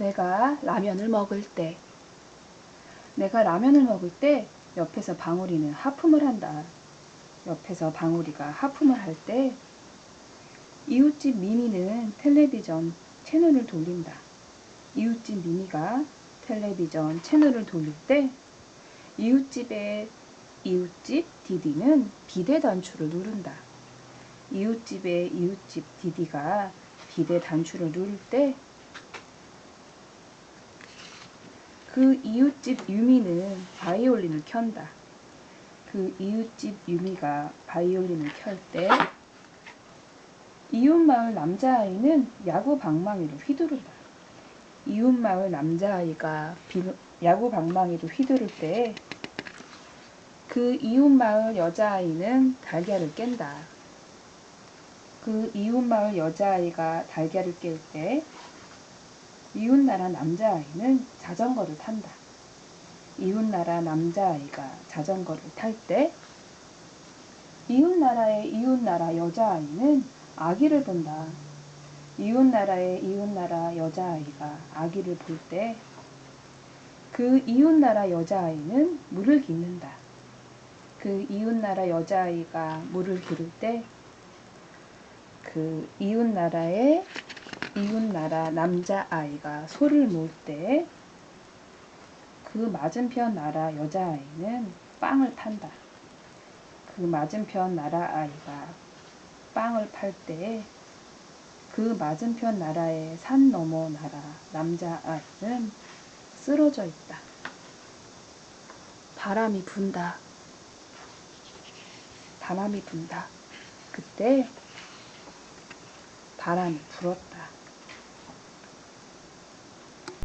내가 라면을 먹을 때 내가 라면을 먹을 때 옆에서 방울이는 하품을 한다. 옆에서 방울이가 하품을 할 때 이웃집 미미는 텔레비전 채널을 돌린다. 이웃집 미미가 텔레비전 채널을 돌릴 때 이웃집의 이웃집 디디는 비대 단추를 누른다. 이웃집의 이웃집 디디가 비대 단추를 누를 때 그 이웃집 유미는 바이올린을 켠다. 그 이웃집 유미가 바이올린을 켤 때 이웃마을 남자아이는 야구 방망이를 휘두른다. 이웃마을 남자아이가 비- 야구 방망이를 휘두를 때 그 이웃마을 여자아이는 달걀을 깬다. 그 이웃마을 여자아이가 달걀을 깰때 이웃나라 남자아이는 자전거를 탄다. 이웃나라 남자아이가 자전거를 탈 때 이웃나라의 이웃나라 여자아이는 아기를 본다. 이웃나라의 이웃나라 여자아이가 아기를 볼 때 그 이웃나라 여자아이는 물을 깃는다. 그 이웃나라 여자아이가 물을 기를 때 그 이웃나라의 이웃나라 남자아이가 소를 모을 때 그 맞은편 나라 여자아이는 빵을 판다. 그 맞은편 나라 아이가 빵을 팔 때 그 맞은편 나라의 산 너머 나라 남자아이는 쓰러져 있다. 바람이 분다. 바람이 분다. 그때 바람이 불었다.